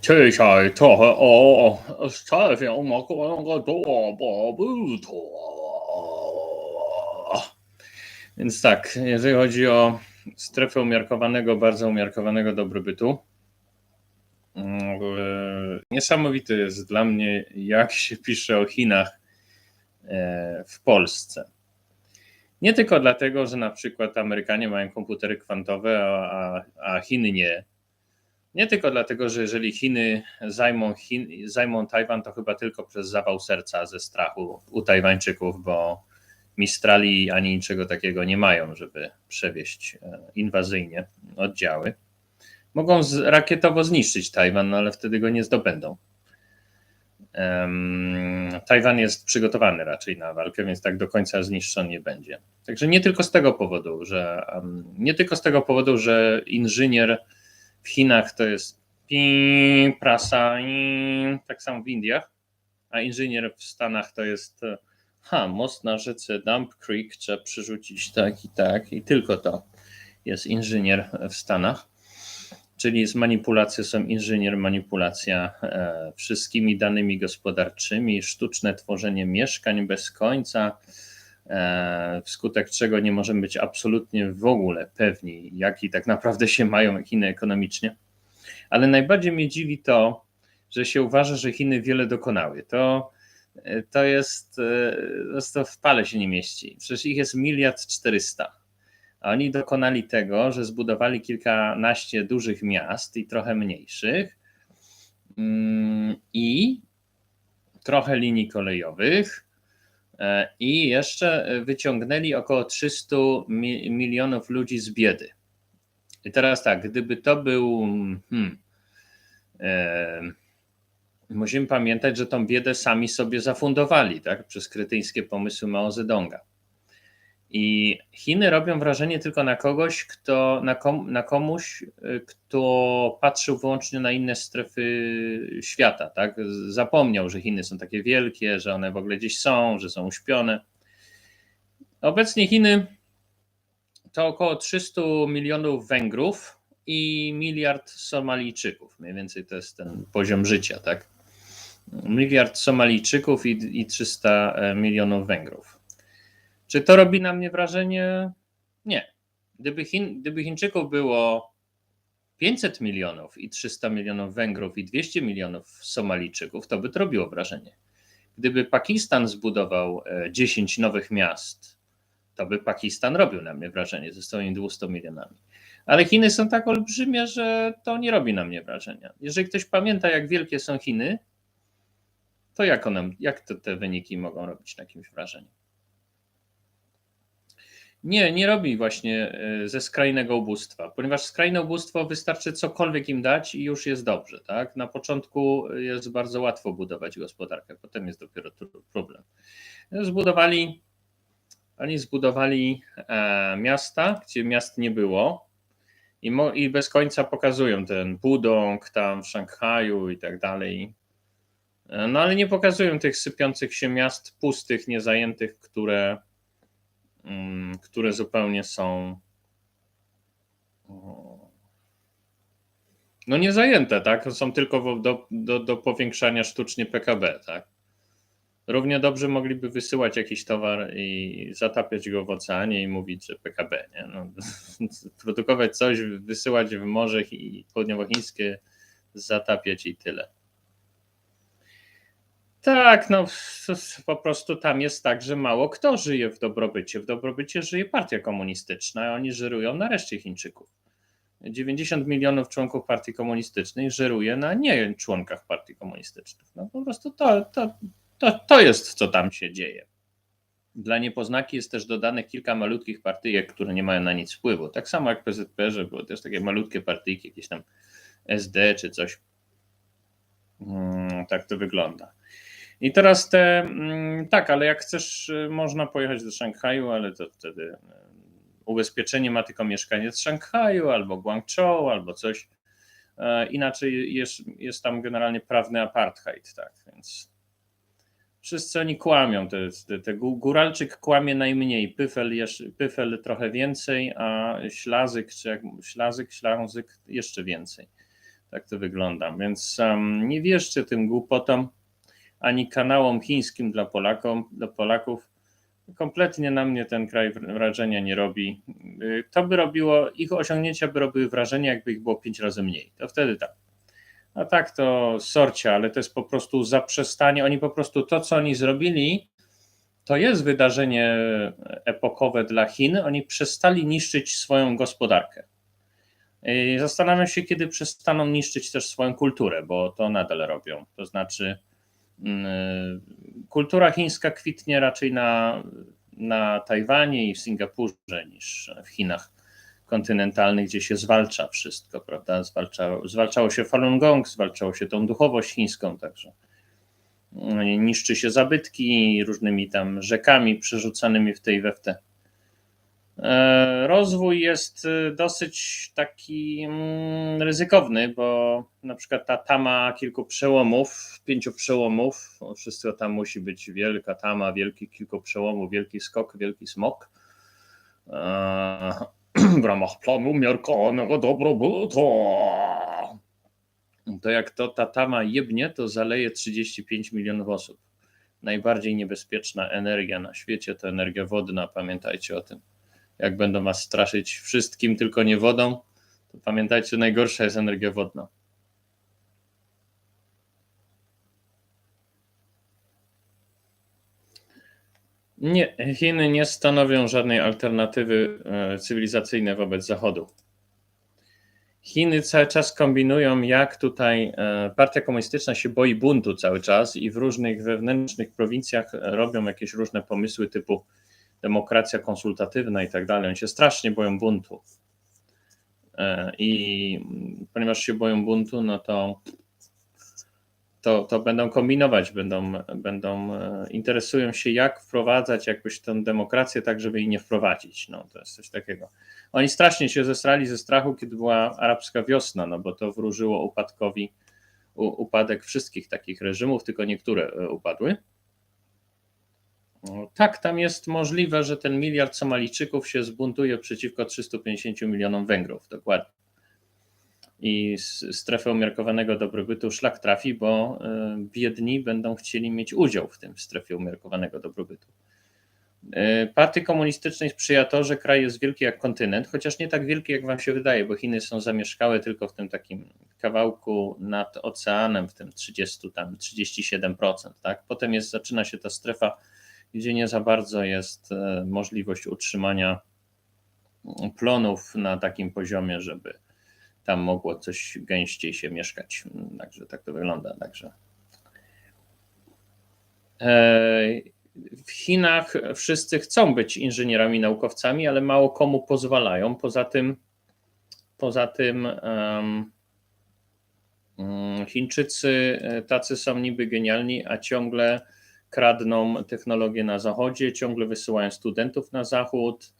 최샤의 차어 차의 엄마 kocham go buta. Więc tak, jeżeli chodzi o strefę umiarkowanego, bardzo umiarkowanego dobrobytu, niesamowite jest dla mnie, jak się pisze o Chinach w Polsce. Nie tylko dlatego, że na przykład Amerykanie mają komputery kwantowe, a, a Chiny nie nie tylko dlatego, że jeżeli Chiny zajmą, Chin, zajmą Tajwan, to chyba tylko przez zawał serca ze strachu u Tajwańczyków, bo Mistrali ani niczego takiego nie mają, żeby przewieźć e, inwazyjnie oddziały. Mogą rakietowo zniszczyć Tajwan, no ale wtedy go nie zdobędą. Um, Tajwan jest przygotowany raczej na walkę, więc tak do końca zniszczony nie będzie. Także nie tylko z tego powodu, że um, nie tylko z tego powodu, że inżynier w Chinach to jest pi, prasa, i, tak samo w Indiach, a inżynier w Stanach to jest e, ha, most na rzece Dump Creek trzeba przerzucić tak i tak i tylko to jest inżynier w Stanach. Czyli z manipulacją są inżynier, manipulacja e, wszystkimi danymi gospodarczymi, sztuczne tworzenie mieszkań bez końca, wskutek czego nie możemy być absolutnie w ogóle pewni, jaki tak naprawdę się mają Chiny ekonomicznie. Ale najbardziej mnie dziwi to, że się uważa, że Chiny wiele dokonały. To, to jest, to w pale się nie mieści. Przecież ich jest miliard czterysta. A oni dokonali tego, że zbudowali kilkanaście dużych miast i trochę mniejszych mm, i trochę linii kolejowych e, i jeszcze wyciągnęli około 300 milionów ludzi z biedy. I teraz tak, gdyby to był. Hmm, e, musimy pamiętać, że tą biedę sami sobie zafundowali tak, przez kretyńskie pomysły Mao Zedonga. I Chiny robią wrażenie tylko na kogoś, kto, na, kom, na komuś, kto patrzył wyłącznie na inne strefy świata. Tak? Zapomniał, że Chiny są takie wielkie, że one w ogóle gdzieś są, że są uśpione. Obecnie Chiny to około 300 milionów Węgrów i miliard Somalijczyków. Mniej więcej to jest ten poziom życia, tak? Miliard Somalijczyków i, i 300 milionów Węgrów. Czy to robi na mnie wrażenie? Nie. Gdyby, Chin, gdyby Chińczyków było 500 milionów i 300 milionów Węgrów i 200 milionów Somalijczyków, to by to robiło wrażenie. Gdyby Pakistan zbudował 10 e, nowych miast, to by Pakistan robił na mnie wrażenie ze swoimi 200 milionami. Ale Chiny są tak olbrzymie, że to nie robi na mnie wrażenia. Jeżeli ktoś pamięta, jak wielkie są Chiny, to jak, one, jak to te wyniki mogą robić na kimś wrażenie? Nie, nie robi właśnie e, ze skrajnego ubóstwa, ponieważ skrajne ubóstwo wystarczy cokolwiek im dać i już jest dobrze. Tak? Na początku jest bardzo łatwo budować gospodarkę, potem jest dopiero problem. Zbudowali, oni zbudowali e, miasta, gdzie miast nie było i, mo, i bez końca pokazują ten Pudong tam w Szanghaju i tak dalej. E, no ale nie pokazują tych sypiących się miast pustych, niezajętych, które które zupełnie są no niezajęte, tak? Są tylko do, do, do powiększania sztucznie PKB, tak? Równie dobrze mogliby wysyłać jakiś towar i zatapiać go w oceanie i mówić, że PKB, nie? No, produkować coś, wysyłać w morze i południowochińskie, zatapiać i tyle. Tak, no po prostu tam jest tak, że mało kto żyje w dobrobycie. W dobrobycie żyje partia komunistyczna, a oni żerują na reszcie Chińczyków. 90 milionów członków partii komunistycznej żeruje na nie członkach partii komunistycznych. No po prostu to, to, to, to jest, co tam się dzieje. Dla niepoznaki jest też dodane kilka malutkich partyjek, które nie mają na nic wpływu. Tak samo jak PZP, że były też takie malutkie partyjki, jakieś tam SD czy coś. Hmm, tak to wygląda. I teraz te, mm, tak, ale jak chcesz, y, można pojechać do Szanghaju, ale to wtedy y, ubezpieczenie ma tylko mieszkanie z Szanghaju albo Guangzhou albo coś. E, inaczej jest, jest tam generalnie prawny apartheid, tak, więc wszyscy oni kłamią. Te, te, te Góralczyk kłamie najmniej, Pyfel, jeszcze, Pyfel trochę więcej, a Ślazyk, czy jak Ślazyk, Ślazyk jeszcze więcej. Tak to wygląda. Więc um, nie wierzcie tym głupotom ani kanałom chińskim dla, Polakom, dla Polaków. Kompletnie na mnie ten kraj wrażenia nie robi. Y, to by robiło, ich osiągnięcia by robiły wrażenie, jakby ich było pięć razy mniej. To wtedy tak. A tak to sorcia, ale to jest po prostu zaprzestanie. Oni po prostu to, co oni zrobili, to jest wydarzenie epokowe dla Chin. Oni przestali niszczyć swoją gospodarkę. I zastanawiam się, kiedy przestaną niszczyć też swoją kulturę, bo to nadal robią. To znaczy, kultura chińska kwitnie raczej na, na Tajwanie i w Singapurze niż w Chinach kontynentalnych, gdzie się zwalcza wszystko, prawda? Zwalczało, zwalczało się Falun Gong, zwalczało się tą duchowość chińską, także niszczy się zabytki różnymi tam rzekami przerzucanymi w tej we w te. E, rozwój jest dosyć taki mm, ryzykowny, bo na przykład ta tama kilku przełomów, pięciu przełomów, wszystko tam musi być wielka tama, wielki kilku przełomów, wielki skok, wielki smok. E, w ramach planu miarkowanego dobrobytu. To jak to ta tama jebnie, to zaleje 35 milionów osób. Najbardziej niebezpieczna energia na świecie to energia wodna, pamiętajcie o tym jak będą was straszyć wszystkim, tylko nie wodą, to pamiętajcie, najgorsza jest energia wodna. Nie, Chiny nie stanowią żadnej alternatywy e, cywilizacyjnej wobec Zachodu. Chiny cały czas kombinują, jak tutaj e, partia komunistyczna się boi buntu cały czas i w różnych wewnętrznych prowincjach robią jakieś różne pomysły typu demokracja konsultatywna i tak dalej, oni się strasznie boją buntu. E, I ponieważ się boją buntu, no to, to, to będą kombinować, będą, będą e, interesują się, jak wprowadzać jakąś tę demokrację tak, żeby jej nie wprowadzić. No, to jest coś takiego. Oni strasznie się zesrali ze strachu, kiedy była arabska wiosna, no bo to wróżyło upadkowi, upadek wszystkich takich reżimów, tylko niektóre e, upadły. Tak, tam jest możliwe, że ten miliard Somalijczyków się zbuntuje przeciwko 350 milionom Węgrów, dokładnie. I strefę umiarkowanego dobrobytu szlak trafi, bo e, biedni będą chcieli mieć udział w tym w strefie umiarkowanego dobrobytu. E, Partii komunistycznej sprzyja to, że kraj jest wielki jak kontynent, chociaż nie tak wielki, jak wam się wydaje, bo Chiny są zamieszkałe tylko w tym takim kawałku nad oceanem, w tym 30, tam 37%. Tak? Potem jest, zaczyna się ta strefa gdzie nie za bardzo jest e, możliwość utrzymania plonów na takim poziomie, żeby tam mogło coś gęściej się mieszkać. Także tak to wygląda. Także. W Chinach wszyscy chcą być inżynierami, naukowcami, ale mało komu pozwalają. Poza tym, poza tym um, Chińczycy e, tacy są niby genialni, a ciągle kradną technologię na zachodzie, ciągle wysyłają studentów na zachód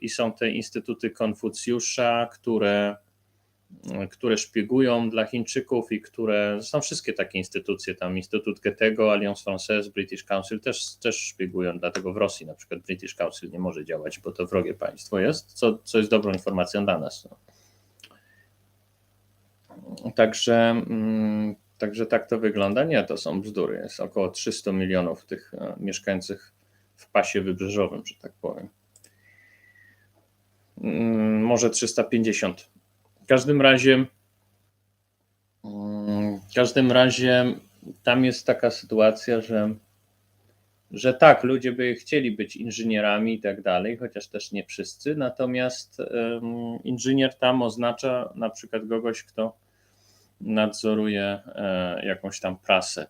i są te instytuty Konfucjusza, które, które szpiegują dla Chińczyków i które, są wszystkie takie instytucje, tam Instytut Goethego, Alliance Française, British Council też, też szpiegują, dlatego w Rosji na przykład British Council nie może działać, bo to wrogie państwo jest, co, co jest dobrą informacją dla nas. No. Także mm, Także tak to wygląda. Nie, to są bzdury. Jest około 300 milionów tych e, mieszkających w pasie wybrzeżowym, że tak powiem. Mm, może 350. W każdym razie, mm, w każdym razie tam jest taka sytuacja, że, że tak, ludzie by chcieli być inżynierami i tak dalej, chociaż też nie wszyscy. Natomiast inżynier tam oznacza na przykład kogoś, kto nadzoruje e, jakąś tam prasę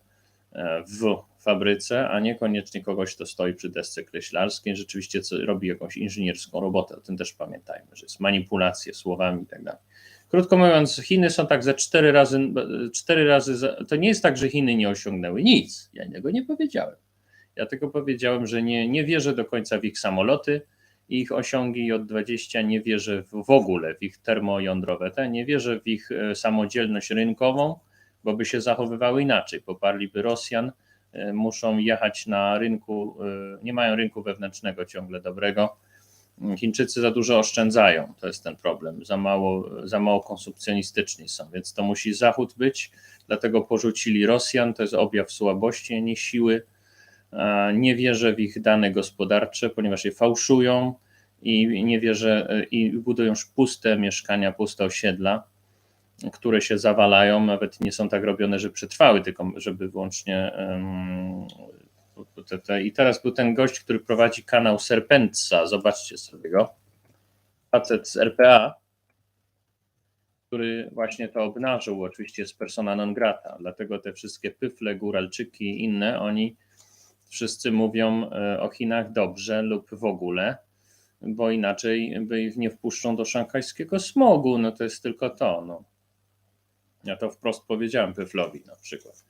e, w fabryce, a niekoniecznie kogoś, kto stoi przy desce kreślarskiej, rzeczywiście co, robi jakąś inżynierską robotę. O tym też pamiętajmy, że jest manipulacja słowami i tak dalej. Krótko mówiąc, Chiny są tak ze cztery razy, cztery razy, za, to nie jest tak, że Chiny nie osiągnęły nic. Ja tego nie powiedziałem. Ja tylko powiedziałem, że nie, nie wierzę do końca w ich samoloty, ich osiągi J20 nie wierzę w ogóle w ich termojądrowe, te, nie wierzę w ich e, samodzielność rynkową, bo by się zachowywały inaczej. Poparliby Rosjan, muszą jechać na rynku, e, nie mają rynku wewnętrznego ciągle dobrego, Chińczycy za dużo oszczędzają, to jest ten problem. Za mało, za mało konsumpcjonistyczni są, więc to musi Zachód być. Dlatego porzucili Rosjan, to jest objaw słabości, a nie siły. Nie wierzę w ich dane gospodarcze, ponieważ je fałszują i nie wierzę i budują już puste mieszkania, puste osiedla, które się zawalają. Nawet nie są tak robione, że przetrwały, tylko żeby wyłącznie. I teraz był ten gość, który prowadzi kanał Serpentsa. Zobaczcie sobie go. Facet z RPA, który właśnie to obnażył. Oczywiście jest persona non grata, dlatego te wszystkie pyfle, góralczyki i inne, oni wszyscy mówią o Chinach dobrze lub w ogóle, bo inaczej by ich nie wpuszczą do szanghajskiego smogu. No to jest tylko to. No. Ja to wprost powiedziałem Pyflowi na przykład.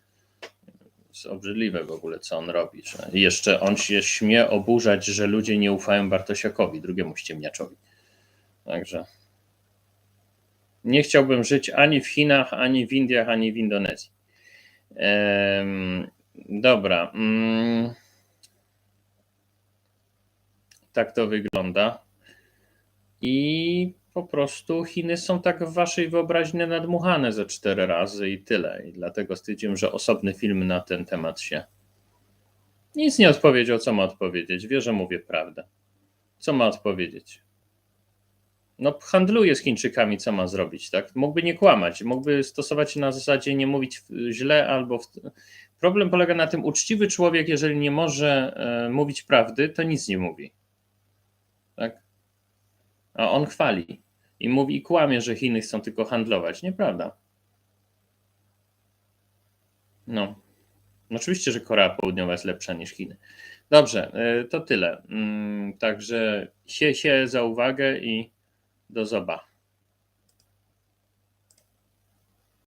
Jest obrzydliwe w ogóle, co on robi. Że jeszcze on się śmie oburzać, że ludzie nie ufają Bartosiakowi, drugiemu ściemniaczowi. Także nie chciałbym żyć ani w Chinach, ani w Indiach, ani w Indonezji. Ehm, dobra. Mm. Tak to wygląda. I po prostu Chiny są tak w waszej wyobraźni nadmuchane ze cztery razy i tyle. I dlatego stwierdziłem, że osobny film na ten temat się. Nic nie odpowiedział, co ma odpowiedzieć. Wie, że mówię prawdę. Co ma odpowiedzieć? No, handluje z Chińczykami, co ma zrobić, tak? Mógłby nie kłamać, mógłby stosować się na zasadzie nie mówić źle albo. W... Problem polega na tym, uczciwy człowiek, jeżeli nie może e, mówić prawdy, to nic nie mówi. A on chwali i mówi i kłamie, że Chiny chcą tylko handlować. Nieprawda. No. Oczywiście, że Korea Południowa jest lepsza niż Chiny. Dobrze, to tyle. Także się, się za uwagę i do zoba.